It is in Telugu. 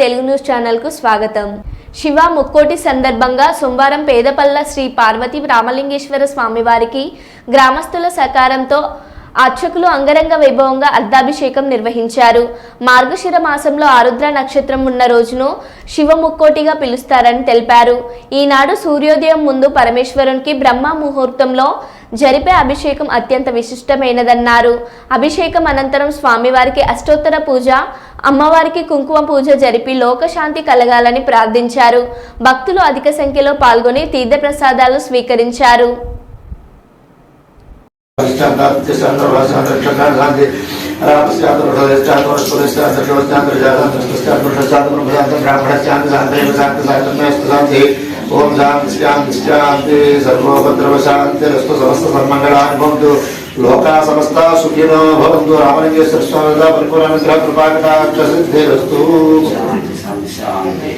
తెలుగు న్యూస్ ఛానల్కు స్వాగతం. శివ ముక్కోటి సందర్భంగా సోమవారం పేదపల్ల శ్రీ పార్వతి రామలింగేశ్వర స్వామివారికి గ్రామస్తుల సహకారంతో అర్చకులు అంగరంగ వైభవంగా అర్ధాభిషేకం నిర్వహించారు. మార్గశిర మాసంలో ఆరుద్ర నక్షత్రం ఉన్న రోజును శివ ముక్కోటిగా పిలుస్తారని తెలిపారు. ఈనాడు సూర్యోదయం ముందు పరమేశ్వరునికి బ్రహ్మ ముహూర్తంలో జరిపే అభిషేకం అత్యంత విశిష్టమైనదన్నారు. అభిషేకం అనంతరం స్వామివారికి అష్టోత్తర పూజ అమ్మవారికి కుంకుమ పూజ జరిపి లోకశాంతి కలగాలని ప్రార్థించారు. భక్తులు అధిక సంఖ్యలో పాల్గొని తీర్థ ప్రసాదాలు స్వీకరించారు ఓం శాంతి శాంతి శాంతి సర్వోపద్రవశాంతిరస్తు సమస్త సన్మంగళాన్ని భవంతు. లోకా సమస్త సుఖినో భవంతు. రామలింగేశ్వర స్వామి పరిపూర్ణ కృపాకటాక్ష సిద్ధిరస్తు శాంతి శాంతి.